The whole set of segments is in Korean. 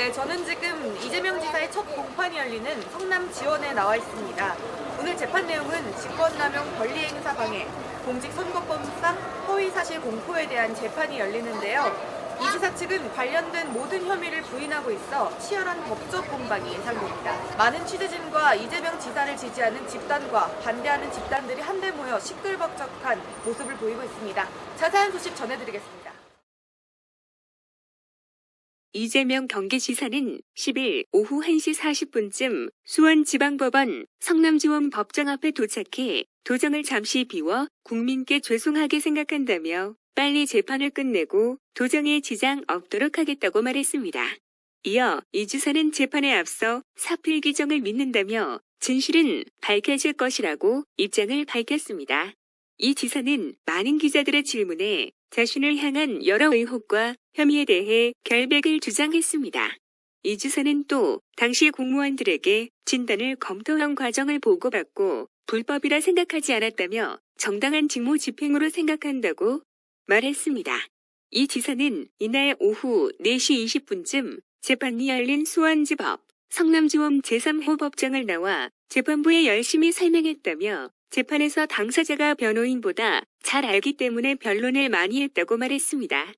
네, 저는 지금 이재명 지사의 첫 공판이 열리는 성남 지원에 나와 있습니다. 오늘 재판 내용은 직권남용 권리행사 방해, 공직선거법상 허위사실 공포에 대한 재판이 열리는데요. 이 지사 측은 관련된 모든 혐의를 부인하고 있어 치열한 법적 공방이 예상됩니다. 많은 취재진과 이재명 지사를 지지하는 집단과 반대하는 집단들이 한데 모여 시끌벅적한 모습을 보이고 있습니다. 자세한 소식 전해드리겠습니다. 이재명 경기지사는 10일 오후 1시 40분쯤 수원지방법원 성남지원 법정 앞에 도착해 도정을 잠시 비워 국민께 죄송하게 생각한다며 빨리 재판을 끝내고 도정에 지장 없도록 하겠다고 말했습니다. 이어 이 지사는 재판에 앞서 사필 규정을 믿는다며 진실은 밝혀질 것이라고 입장을 밝혔습니다. 이 지사는 많은 기자들의 질문에 자신을 향한 여러 의혹과 혐의에 대해 결백을 주장했습니다. 이 지사는 또 당시 공무원들에게 진단을 검토한 과정을 보고받고 불법이라 생각하지 않았다며 정당한 직무 집행으로 생각한다고 말했습니다. 이 지사는 이날 오후 4시 20분쯤 재판이 열린 수원지법 성남지원 제3호 법정을 나와 재판부에 열심히 설명했다며 재판에서 당사자가 변호인보다 잘 알기 때문에 변론을 많이 했다고 말했습니다.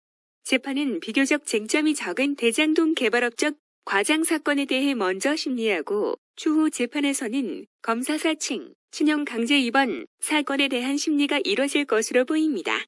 재판은 비교적 쟁점이 적은 대장동 개발업적 과장 사건에 대해 먼저 심리하고 추후 재판에서는 검사 사칭, 친형 강제 입원 사건에 대한 심리가 이뤄질 것으로 보입니다.